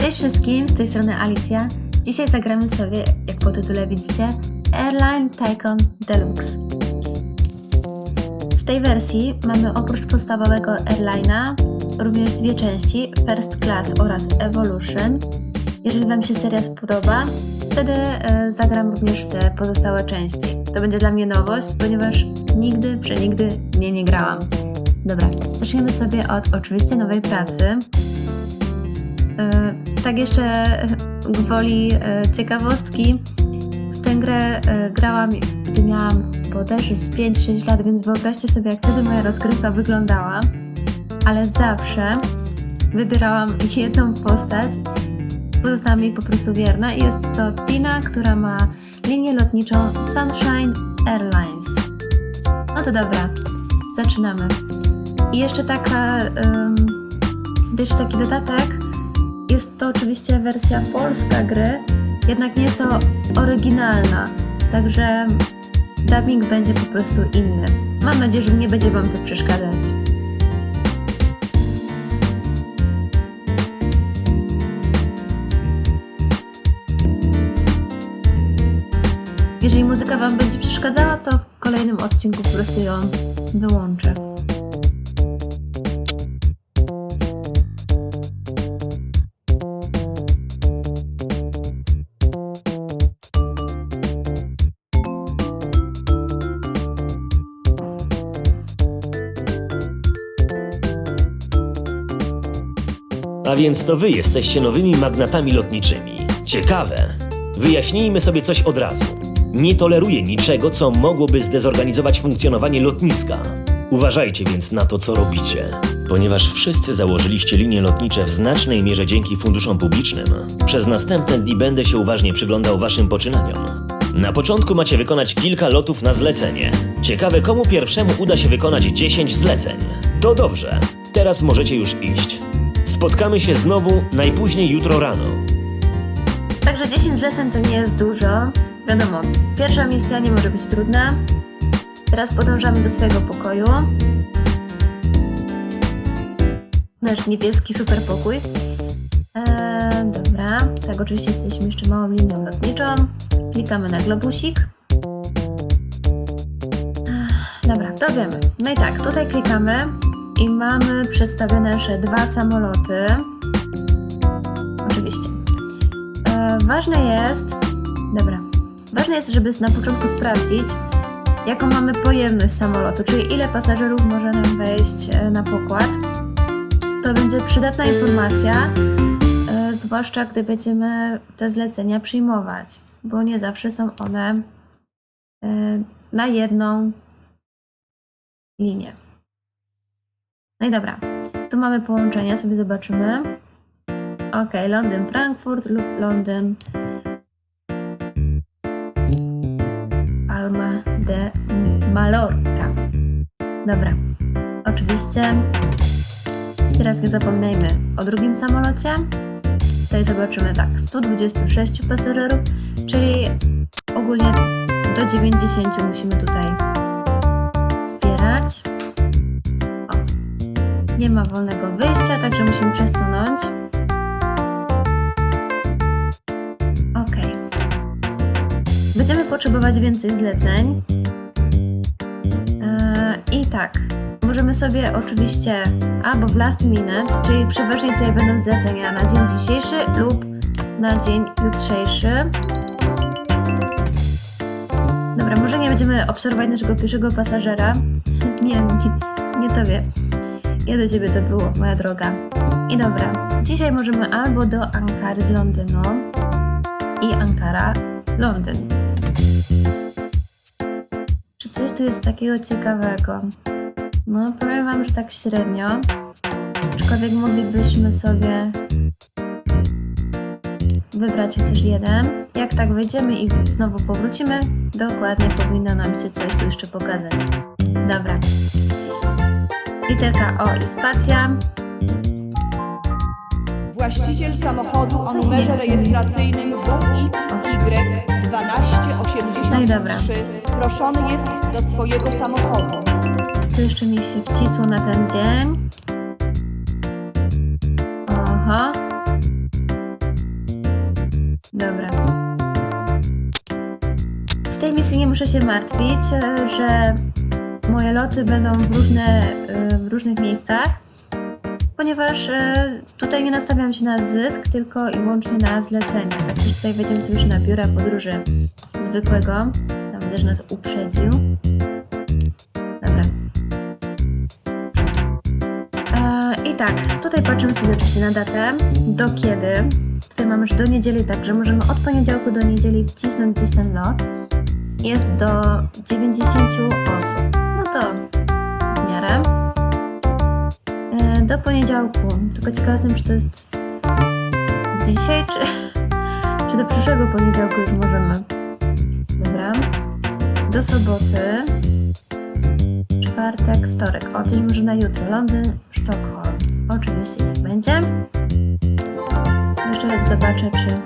Cześć wszystkim, z tej strony Alicja. Dzisiaj zagramy sobie, jak po tytule widzicie, Airline Tycoon Deluxe. W tej wersji mamy oprócz podstawowego Airline'a również dwie części, First Class oraz Evolution. Jeżeli Wam się seria spodoba, wtedy e, zagram również te pozostałe części. To będzie dla mnie nowość, ponieważ nigdy, przenigdy nie nie grałam. Dobra, zaczniemy sobie od oczywiście nowej pracy. E, tak jeszcze e, gwoli e, ciekawostki. W tę grę e, grałam, gdy miałam bodajże z 5-6 lat, więc wyobraźcie sobie, jak wtedy moja rozgrywka wyglądała. Ale zawsze wybierałam jedną postać, pozostałam jej po prostu wierna. Jest to Tina, która ma linię lotniczą Sunshine Airlines. No to dobra, zaczynamy. I jeszcze taka, um, jeszcze taki dodatek. Jest to oczywiście wersja polska gry, jednak nie jest to oryginalna, także dubbing będzie po prostu inny. Mam nadzieję, że nie będzie Wam to przeszkadzać. Jeżeli muzyka Wam będzie przeszkadzała, to w kolejnym odcinku po prostu ją wyłączę. Więc to wy jesteście nowymi magnatami lotniczymi. Ciekawe. Wyjaśnijmy sobie coś od razu. Nie toleruję niczego, co mogłoby zdezorganizować funkcjonowanie lotniska. Uważajcie więc na to, co robicie. Ponieważ wszyscy założyliście linie lotnicze w znacznej mierze dzięki funduszom publicznym, przez następne dni będę się uważnie przyglądał waszym poczynaniom. Na początku macie wykonać kilka lotów na zlecenie. Ciekawe, komu pierwszemu uda się wykonać 10 zleceń. To dobrze. Teraz możecie już iść. Spotkamy się znowu najpóźniej jutro rano. Także 10 zleceń to nie jest dużo. Wiadomo, pierwsza misja nie może być trudna. Teraz podążamy do swojego pokoju. Nasz niebieski superpokój. Eee, dobra, tak oczywiście jesteśmy jeszcze małą linią lotniczą. Klikamy na globusik. Ech, Dobra, to wiemy. No i tak, tutaj klikamy i mamy przedstawione nasze dwa samoloty. Oczywiście. E, ważne jest, dobra, ważne jest, żeby na początku sprawdzić, jaką mamy pojemność samolotu, czyli ile pasażerów może nam wejść e, na pokład. To będzie przydatna informacja, e, zwłaszcza gdy będziemy te zlecenia przyjmować, bo nie zawsze są one e, na jedną linię. No i dobra, tu mamy połączenia, sobie zobaczymy. Ok, Londyn, Frankfurt lub Londyn, Palma de Mallorca. Dobra, oczywiście. Teraz nie zapominajmy o drugim samolocie. Tutaj zobaczymy tak, 126 pasażerów, czyli ogólnie do 90 musimy tutaj nie ma wolnego wyjścia, także musimy przesunąć. Okej. Będziemy potrzebować więcej zleceń. Eee, I tak, możemy sobie oczywiście albo w last minute, czyli przeważnie tutaj będą zlecenia na dzień dzisiejszy lub na dzień jutrzejszy. Dobra, może nie będziemy obserwować naszego pierwszego pasażera. nie, nie, nie tobie. Ja do ciebie to było, moja droga. I dobra, dzisiaj możemy albo do Ankary z Londynu i Ankara, Londyn. Czy coś tu jest takiego ciekawego? No, powiem Wam, że tak średnio. Aczkolwiek moglibyśmy sobie wybrać chociaż jeden. Jak tak wejdziemy i znowu powrócimy, dokładnie powinno nam się coś tu jeszcze pokazać. Dobra. Literka O i spacja. Właściciel samochodu o Coś numerze rejestracyjnym 1283 No i dobra. proszony jest do swojego samochodu. Tu jeszcze mi się wcisło na ten dzień. Aha. Dobra. W tej misji nie muszę się martwić, e, że moje loty będą w, różne, w różnych miejscach, ponieważ e, tutaj nie nastawiam się na zysk, tylko i wyłącznie na zlecenia. Także tutaj wejdziemy sobie już na biura podróży zwykłego. Tam widzę, że nas uprzedził. Dobra. E, I tak, tutaj patrzymy sobie oczywiście na datę, do kiedy. Tutaj mamy już do niedzieli, także możemy od poniedziałku do niedzieli wcisnąć gdzieś ten lot. Jest do 90 osób. No to w miarę. E, do poniedziałku. Tylko ciekawa jestem, czy to jest dzisiaj, czy, czy do przyszłego poniedziałku już możemy. Dobra. Do soboty. Czwartek, wtorek. O, coś może na jutro. Londyn, Sztokholm. Oczywiście niech będzie. Co jeszcze zobaczę, czy...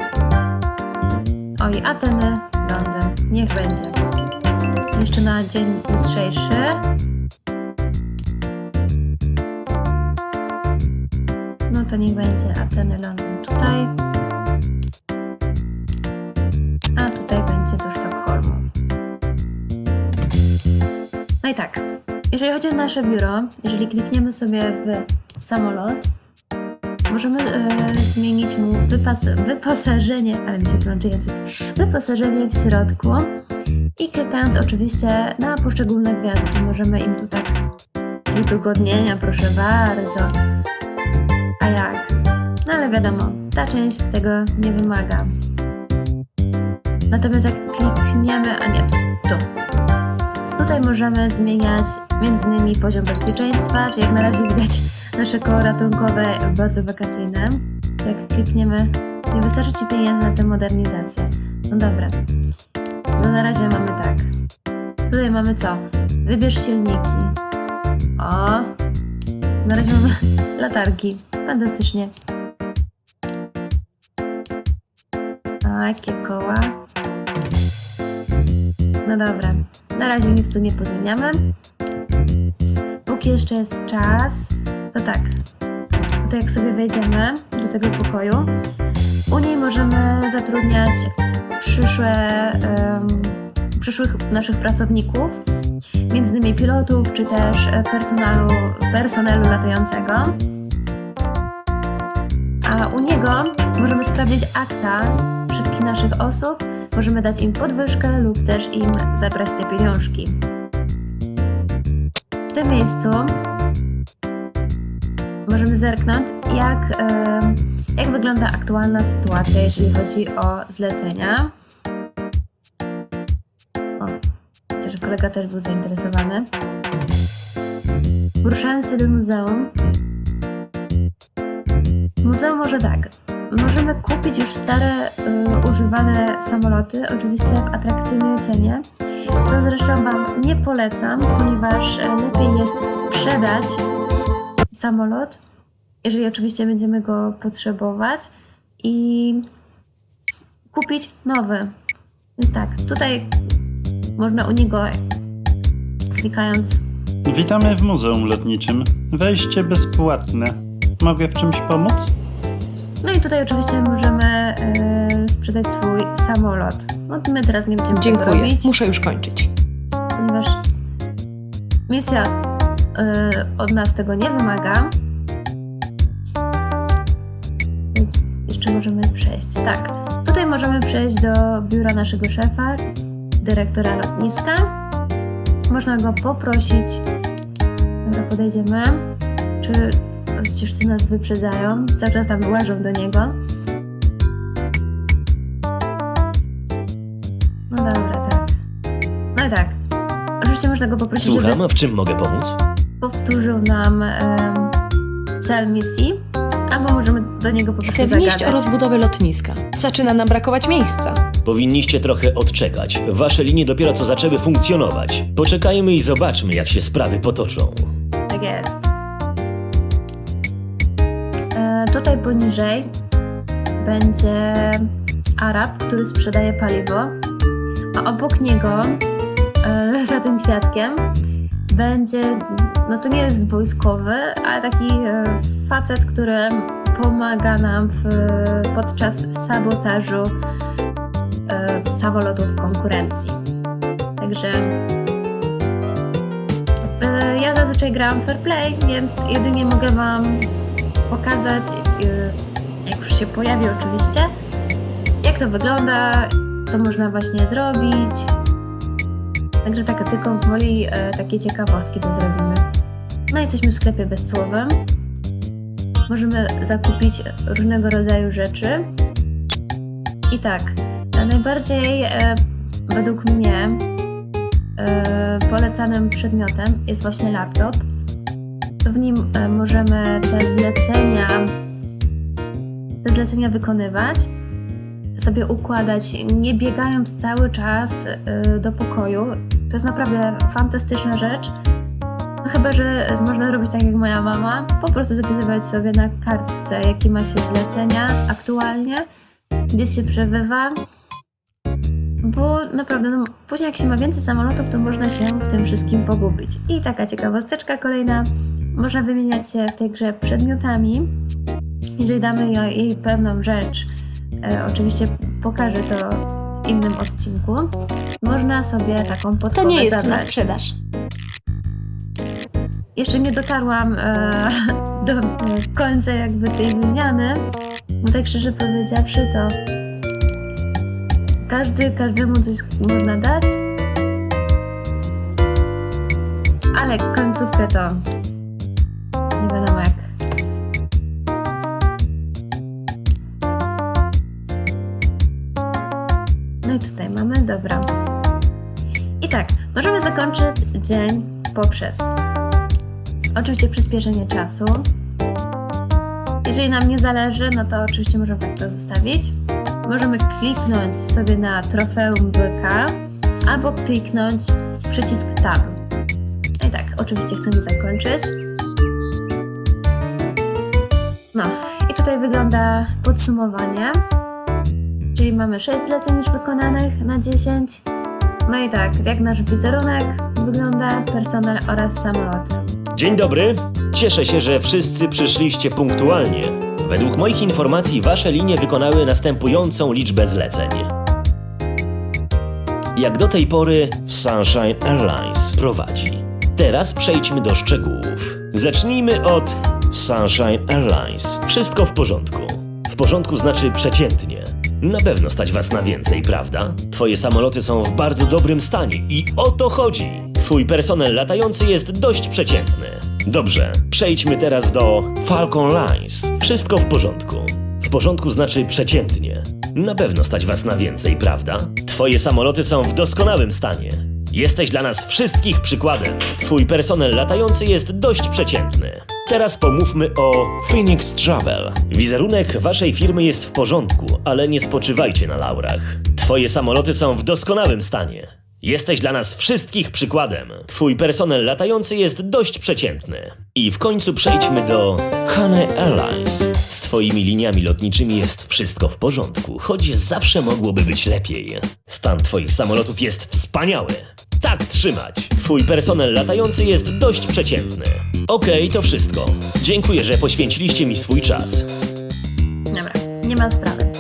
O, i Ateny, Londyn. Niech będzie. Jeszcze na dzień jutrzejszy. To niech będzie Ateny, Londyn tutaj. A tutaj będzie do Sztokholmu. No i tak, jeżeli chodzi o nasze biuro, jeżeli klikniemy sobie w samolot, możemy e, zmienić mu wypas- wyposażenie, ale mi się język, wyposażenie w środku i klikając oczywiście na poszczególne gwiazdki, możemy im tu tak udogodnienia, proszę bardzo. A jak? No ale wiadomo, ta część tego nie wymaga. Natomiast jak klikniemy, a nie, tu, tu. Tutaj możemy zmieniać między innymi poziom bezpieczeństwa, czy jak na razie widać nasze koło ratunkowe bardzo wakacyjne. Jak klikniemy, nie wystarczy Ci pieniędzy na tę modernizację. No dobra. No na razie mamy tak. Tutaj mamy co? Wybierz silniki. O! Na razie mamy latarki. Fantastycznie. Takie koła. No dobra. Na razie nic tu nie pozmieniamy. Póki jeszcze jest czas, to tak. Tutaj jak sobie wejdziemy do tego pokoju, u niej możemy zatrudniać przyszłe, em, przyszłych naszych pracowników, między innymi pilotów, czy też e, personalu, personelu latającego. A u niego możemy sprawdzić akta wszystkich naszych osób, możemy dać im podwyżkę lub też im zabrać te pieniążki. W tym miejscu możemy zerknąć, jak, em, jak wygląda aktualna sytuacja, jeżeli chodzi o zlecenia. Kolega też był zainteresowany. Poruszając się do muzeum, Muzeum może tak. Możemy kupić już stare, y, używane samoloty, oczywiście w atrakcyjnej cenie, co zresztą Wam nie polecam, ponieważ e, lepiej jest sprzedać samolot, jeżeli oczywiście będziemy go potrzebować i kupić nowy. Więc tak, tutaj można u niego klikając Witamy w Muzeum Lotniczym. Wejście bezpłatne. Mogę w czymś pomóc? No i tutaj oczywiście możemy e, sprzedać swój samolot. No to my teraz nie będziemy tego Dziękuję. robić, Muszę już kończyć. ponieważ misja e, od nas tego nie wymaga. Jeszcze możemy przejść. Tak, tutaj możemy przejść do biura naszego szefa, dyrektora lotniska. Można go poprosić. Dobra, podejdziemy. Czy ścieżcy nas wyprzedzają? Cały czas tam łażą do niego. No dobra, tak. No i tak. Oczywiście można go poprosić, żeby Słucham, w czym mogę pomóc? powtórzył nam cel misji, albo możemy do niego po prostu Chcę wnieść zagadać. o rozbudowę lotniska. Zaczyna nam brakować miejsca. Powinniście trochę odczekać. Wasze linie dopiero co zaczęły funkcjonować. Poczekajmy i zobaczmy, jak się sprawy potoczą. Tak jest. E, tutaj poniżej będzie Arab, który sprzedaje paliwo, a obok niego, e, za tym kwiatkiem, będzie, no to nie jest wojskowy, ale taki e, facet, który pomaga nam w, podczas sabotażu samolotów konkurencji. Także e, ja zazwyczaj gram fair play, więc jedynie mogę Wam pokazać, e, jak już się pojawi oczywiście, jak to wygląda, co można właśnie zrobić. Także tak, tylko woli e, takie ciekawostki to zrobimy. No jesteśmy w sklepie bezcłowym. Możemy zakupić różnego rodzaju rzeczy. I tak, najbardziej e, według mnie e, polecanym przedmiotem jest właśnie laptop. To w nim e, możemy te zlecenia, te zlecenia wykonywać, sobie układać, nie biegając cały czas e, do pokoju. To jest naprawdę fantastyczna rzecz. No chyba, że można robić tak jak moja mama, po prostu zapisywać sobie na kartce, jakie ma się zlecenia aktualnie, gdzieś się przebywa, bo naprawdę, no, później jak się ma więcej samolotów, to można się w tym wszystkim pogubić. I taka ciekawosteczka kolejna, można wymieniać się w tej grze przedmiotami, jeżeli damy jej, jej pewną rzecz, e, oczywiście pokażę to w innym odcinku, można sobie taką podpowiedź To nie jest na sprzedaż. Jeszcze nie dotarłam e, do e, końca jakby tej wymiany, bo tak szczerze powiedziawszy to każdy, każdemu coś można dać, ale końcówkę to nie wiadomo jak. No i tutaj mamy, dobra. I tak, możemy zakończyć dzień poprzez Oczywiście przyspieszenie czasu. Jeżeli nam nie zależy, no to oczywiście możemy tak to zostawić. Możemy kliknąć sobie na trofeum byka albo kliknąć przycisk tab. No i tak, oczywiście chcemy zakończyć. No i tutaj wygląda podsumowanie. Czyli mamy 6 zleceń już wykonanych na 10. No i tak, jak nasz wizerunek wygląda, personel oraz samoloty. Dzień dobry. Cieszę się, że wszyscy przyszliście punktualnie. Według moich informacji wasze linie wykonały następującą liczbę zleceń. Jak do tej pory Sunshine Airlines prowadzi. Teraz przejdźmy do szczegółów. Zacznijmy od Sunshine Airlines. Wszystko w porządku. W porządku znaczy przeciętnie. Na pewno stać was na więcej, prawda? Twoje samoloty są w bardzo dobrym stanie i o to chodzi. Twój personel latający jest dość przeciętny. Dobrze, przejdźmy teraz do Falcon Lines. Wszystko w porządku. W porządku znaczy przeciętnie. Na pewno stać was na więcej, prawda? Twoje samoloty są w doskonałym stanie. Jesteś dla nas wszystkich przykładem. Twój personel latający jest dość przeciętny. Teraz pomówmy o Phoenix Travel. Wizerunek waszej firmy jest w porządku, ale nie spoczywajcie na laurach. Twoje samoloty są w doskonałym stanie. Jesteś dla nas wszystkich przykładem. Twój personel latający jest dość przeciętny. I w końcu przejdźmy do Honey Airlines. Z twoimi liniami lotniczymi jest wszystko w porządku, choć zawsze mogłoby być lepiej. Stan twoich samolotów jest wspaniały. Tak trzymać. Twój personel latający jest dość przeciętny. Okej, to wszystko. Dziękuję, że poświęciliście mi swój czas. Dobra, nie ma sprawy.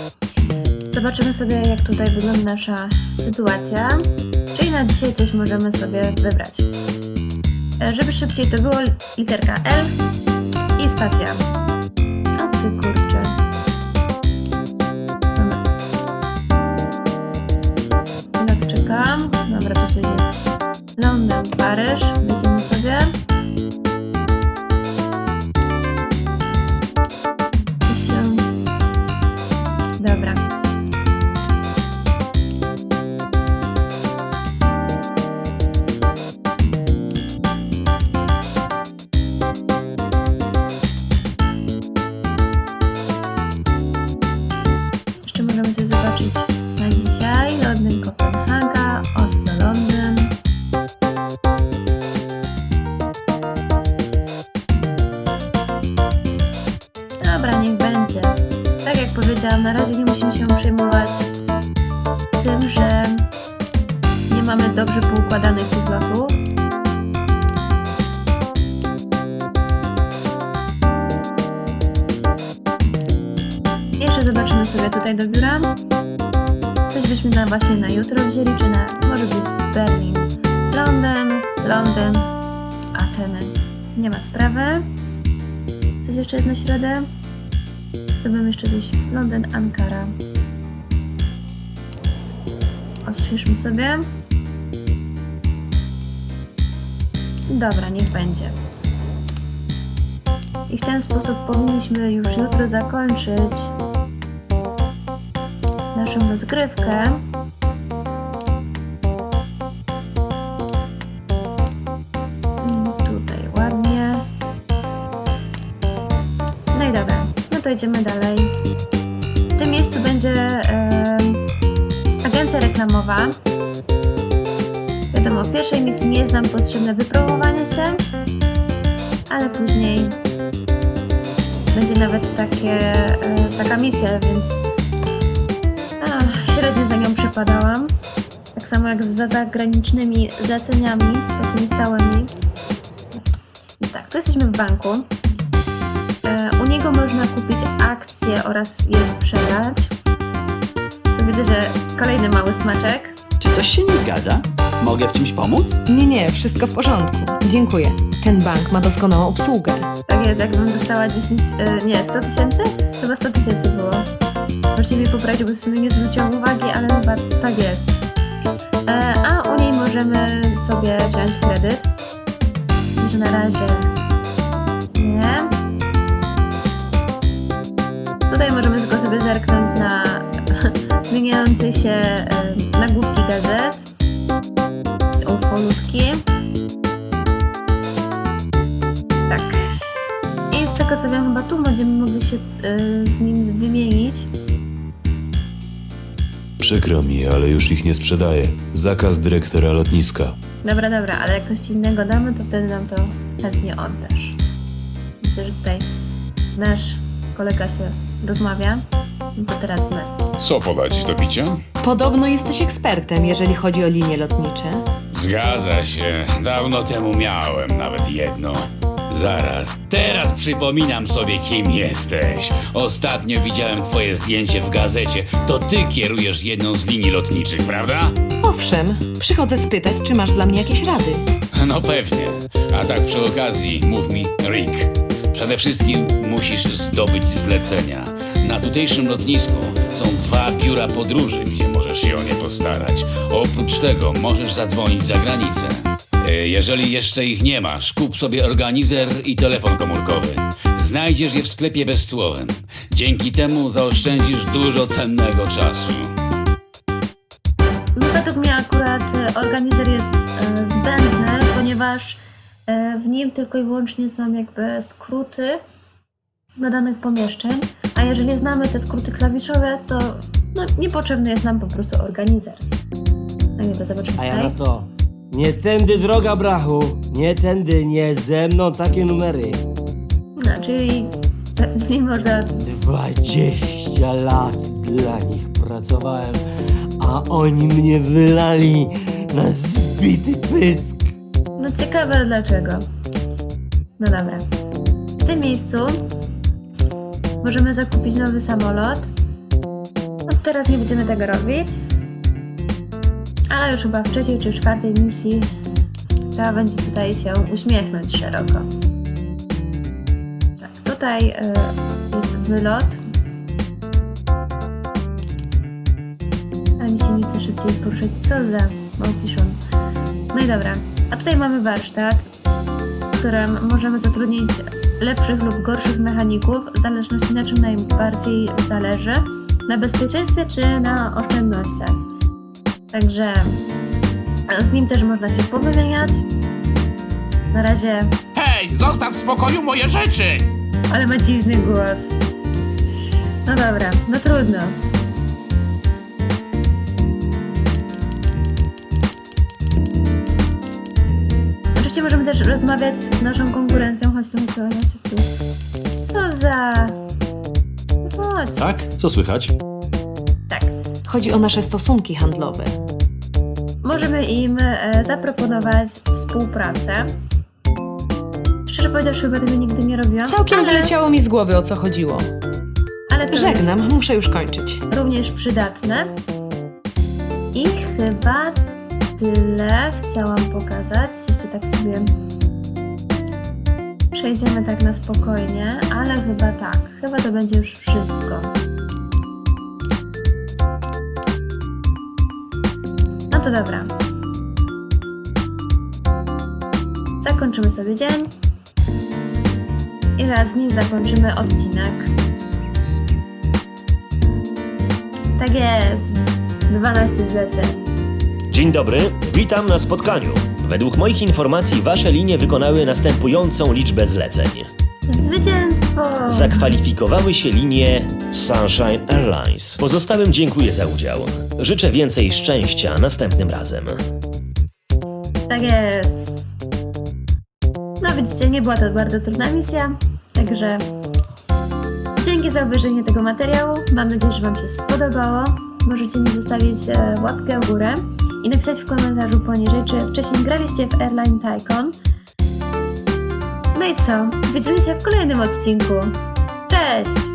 Zobaczymy sobie, jak tutaj wygląda nasza sytuacja. Czyli na dzisiaj coś możemy sobie wybrać. E, Żeby szybciej to było, literka L i spacja. O ty kurczę. Dobra. Chwilę czekam. Dobra, to coś jest. Londyn, Paryż. Weźmiemy sobie. Właśnie na jutro wzięli, czy na może być Berlin, Londyn, Londyn, Ateny. Nie ma sprawy. Coś jeszcze jest na środę? Jeszcze coś. Londyn, Ankara. Odświeżmy sobie. Dobra, niech będzie. I w ten sposób powinniśmy już jutro zakończyć naszą rozgrywkę. Idziemy dalej. W tym miejscu będzie em, agencja reklamowa. Wiadomo, w pierwszej misji nie jest nam potrzebne wypromowanie się, ale później będzie nawet takie, e, taka misja, więc a, średnio za nią przepadałam. Tak samo jak za zagranicznymi zleceniami, takimi stałymi. Więc tak, tu jesteśmy w banku. E, u niego można kupić akcje oraz je sprzedać. Tu widzę, że kolejny mały smaczek. Czy coś się nie zgadza? Mogę w czymś pomóc? Nie, nie, wszystko w porządku. Dziękuję. Ten bank ma doskonałą obsługę. Tak jest, jakbym dostała 10, e, nie, 100 tysięcy? Chyba 100 tysięcy było. Możecie mi poprawić, bo w sumie nie zwróciłam uwagi, ale chyba tak jest. E, a u niej możemy sobie wziąć kredyt. Może na razie nie. Tutaj możemy tylko sobie zerknąć na zmieniające się nagłówki gazet. Ufolutki. Tak. I z tego co wiem, chyba tu będziemy mogli się y, z nim wymienić. Przykro mi, ale już ich nie sprzedaję. Zakaz dyrektora lotniska. Dobra, dobra, ale jak coś ci innego damy, to wtedy nam to chętnie oddasz. Widzę, że tutaj nasz kolega się rozmawia. No to teraz my. Co podać do picia? Podobno jesteś ekspertem, jeżeli chodzi o linie lotnicze. Zgadza się. Dawno temu miałem nawet jedno. Zaraz. Teraz przypominam sobie, kim jesteś. Ostatnio widziałem twoje zdjęcie w gazecie. To ty kierujesz jedną z linii lotniczych, prawda? Owszem, przychodzę spytać, czy masz dla mnie jakieś rady. No pewnie. A tak przy okazji, mów mi, Rick. Przede wszystkim musisz zdobyć zlecenia. Na tutejszym lotnisku są dwa biura podróży, gdzie możesz się o nie postarać. Oprócz tego możesz zadzwonić za granicę. E, Jeżeli jeszcze ich nie masz, kup sobie organizer i telefon komórkowy. Znajdziesz je w sklepie bezcłowym. Dzięki temu zaoszczędzisz dużo cennego czasu. No według mnie akurat e, organizer jest e, zbędny, ponieważ w nim tylko i wyłącznie są jakby skróty do danych pomieszczeń, a jeżeli znamy te skróty klawiszowe, to no, niepotrzebny jest nam po prostu organizer. No nie, to zobaczymy A ja tutaj. na to. Nie tędy droga, brachu. Nie tędy, nie ze mną takie numery. No, czyli e, z nim można 20 lat dla nich pracowałem, a oni mnie wylali na zbity pysk. No ciekawe dlaczego. No dobra. W tym miejscu możemy zakupić nowy samolot. No teraz nie będziemy tego robić. Ale już chyba w trzeciej czy czwartej misji trzeba będzie tutaj się uśmiechnąć szeroko. Tak, tutaj y, jest wylot. Ale mi się nie chce szybciej poruszać. Co za małpiszon. No i dobra. A tutaj mamy warsztat, w którym możemy zatrudnić lepszych lub gorszych mechaników, w zależności na czym najbardziej zależy. Na bezpieczeństwie czy na oszczędnościach. Także z nim też można się powymieniać. Na razie, Hej, zostaw w spokoju moje rzeczy! ale ma dziwny głos. No dobra, no trudno. Możemy też rozmawiać z naszą konkurencją. Chodź tu, chodź tu, chodź tu. Co za... Chodź. Tak? Co słychać? Tak. Chodzi o nasze stosunki handlowe. Możemy im e, zaproponować współpracę. Szczerze powiedziawszy, chyba tego nigdy nie robiłam. Całkiem ale, wyleciało mi z głowy, o co chodziło. ale ale to Żegnam, jest muszę już kończyć. również przydatne. I chyba tyle chciałam pokazać. Jeszcze tak sobie przejdziemy tak na spokojnie, ale chyba tak. Chyba to będzie już wszystko. No to dobra. Zakończymy sobie dzień. I raz z nim zakończymy odcinek. Tak jest. 12 zleceń. Dzień dobry, witam na spotkaniu. Według moich informacji wasze linie wykonały następującą liczbę zleceń. Zwycięstwo! Zakwalifikowały się linie Sunshine Airlines. Pozostałym dziękuję za udział. Życzę więcej szczęścia następnym razem. Tak jest. No widzicie, nie była to bardzo trudna misja, także dzięki za obejrzenie tego materiału. Mam nadzieję, że Wam się spodobało. Możecie mi zostawić e, łapkę w górę i napisać w komentarzu poniżej, czy wcześniej graliście w Airline Tycoon. No i co? Widzimy się w kolejnym odcinku. Cześć!